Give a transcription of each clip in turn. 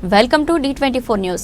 welcome to the twenty four news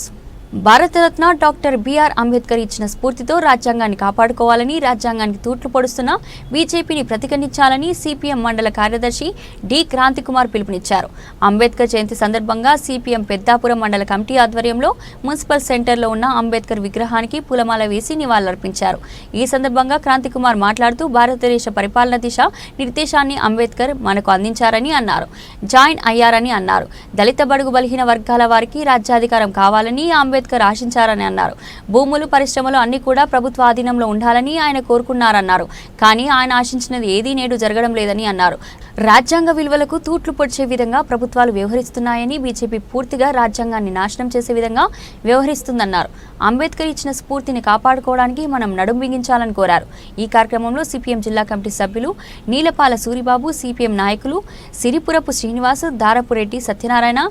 Bharat Ratna doctor B R Ambedkar ఇచ్చిన స్ఫూర్తితో రాజ్యాంగాన్ని కాపాడుకోవాలని రాజ్యాంగానికి తూట్లు పొడుస్తున్న బీజేపీని ప్రతిఘటించాలని సిపిఎం మండల కార్యదర్శి డి క్రాంతి కుమార్ పిలుపునిచ్చారు. అంబేద్కర్ జయంతి సందర్భంగా సిపిఎం పెద్దాపురం మండల కమిటీ ఆధ్వర్యంలో మున్సిపల్ సెంటర్లో ఉన్న అంబేద్కర్ విగ్రహానికి పూలమాల వేసి నివాళులర్పించారు. ఈ సందర్భంగా క్రాంతికుమార్ మాట్లాడుతూ భారతదేశ పరిపాలన దిశ నిర్దేశాన్ని అంబేద్కర్ మనకు అందించారని అన్నారు. జాయిన్ అయ్యారని అన్నారు. దళిత బడుగు బలహీన వర్గాల వారికి రాజ్యాధికారం కావాలని అంబేద్కర్ ఆశించారని అన్నారు. భూములు పరిశ్రమలు అన్ని కూడా ప్రభుత్వ ఆధీనంలో ఉండాలని ఆయన కోరుకున్నారన్నారు. కానీ ఆయన ఆశించినది ఏదీ నేడు జరగడం లేదని అన్నారు. రాజ్యాంగ విలువలకు తూట్లు పొడిచే విధంగా ప్రభుత్వాలు వ్యవహరిస్తున్నాయని బీజేపీ పూర్తిగా రాజ్యాంగాన్ని నాశనం చేసే విధంగా వ్యవహరిస్తుందన్నారు. అంబేద్కర్ ఇచ్చిన స్ఫూర్తిని కాపాడుకోవడానికి మనం నడుం బిగించాలని కోరారు. ఈ కార్యక్రమంలో సిపిఎం జిల్లా కమిటీ సభ్యులు నీలపాల సూరిబాబు సిపిఎం నాయకులు Siripurapu Srinivas Darapureddy Satyanarayana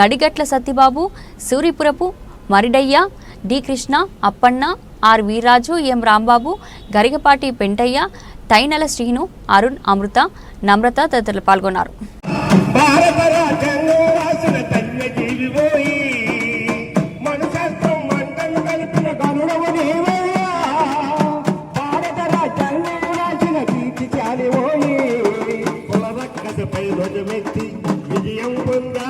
Gadigatla Satyababu Suripurapu Maridayya D Krishna Appanna R Veeraju M Rambabu Garigapati Pentayya Tainala Srinu Arun Amrita Namrata తదితరులు పాల్గొన్నారు. విజయం పొందా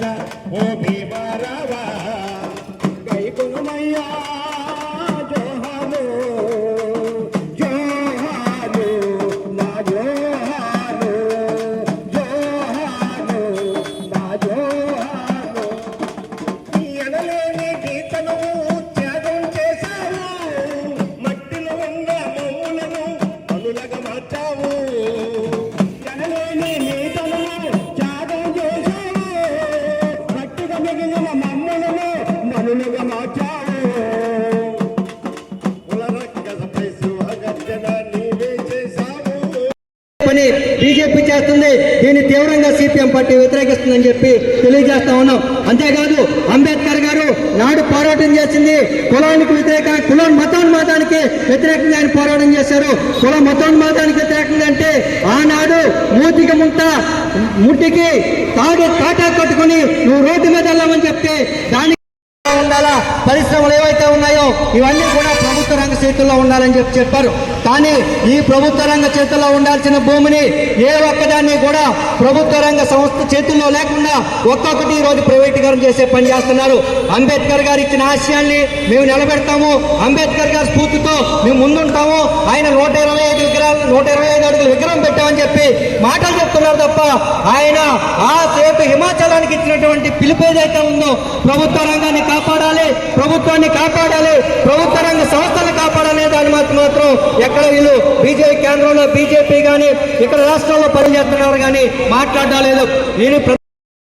ఓ భీమారావా రావా గైకునమయ్యా. మార్చావు పని బీజేపీ చేస్తుంది. దీన్ని తీవ్రంగా సిపిఎం పార్టీ వ్యతిరేకిస్తుందని చెప్పి తెలియజేస్తా ఉన్నాం. అంతేకాదు అంబేద్కర్ గారు నాడు పోరాటం చేసింది. కులానికి వ్యతిరేక కులం మతోన్మాదానికి వ్యతిరేకంగా ఆయన పోరాటం చేశారు. కుల మతోన్మాదానికి వ్యతిరేకంగా అంటే ఆనాడు మూతికి ముంత ముట్టికి తాడు తాటా కట్టుకుని నువ్వు రోడ్డు మీద వెళ్ళామని చెప్తే దాని ఉండాలా? పరిశ్రమలు ఏవైతే ఉన్నాయో ఇవన్నీ కూడా ప్రభుత్వ రంగ చేతుల్లో ఉండాలని చెప్పి చెప్పారు. కానీ ఈ ప్రభుత్వ రంగ చేతుల్లో ఉండాల్సిన భూమిని ఏ ఒక్కదాన్ని కూడా ప్రభుత్వ రంగ సంస్థ చేతుల్లో లేకుండా ఒక్కొక్కటి ఈరోజు ప్రైవేటీకరణ చేసే పని చేస్తున్నారు. అంబేద్కర్ గారు ఇచ్చిన ఆశయాల్ని మేము నిలబెడతాము. అంబేద్కర్ గారి స్ఫూర్తితో మేము ముందుంటాము. ఆయన నూట ఇరవై ఐదు విగ్రహాలు నూట ఇరవై ఐదు అడుగుల విగ్రహం పెట్టామని చెప్పి మాటలు చెప్తున్నారు తప్ప ఆయన ఆ సేపు హిమాచలానికి ఇచ్చినటువంటి పిలుపు ఏదైతే ఉందో ప్రభుత్వ రంగాన్ని కాపాడాలి ప్రభుత్వాన్ని కాపాడాలి ప్రభుత్వ రంగ సంస్థలు కాపాడాలి దాని మాత్రం మాత్రం ఎక్కడ వీళ్ళు బీజేపీ కేంద్రంలో బీజేపీ కానీ ఇక్కడ రాష్ట్రంలో పనిచేస్తున్నారు కానీ మాట్లాడడం లేదు. నేను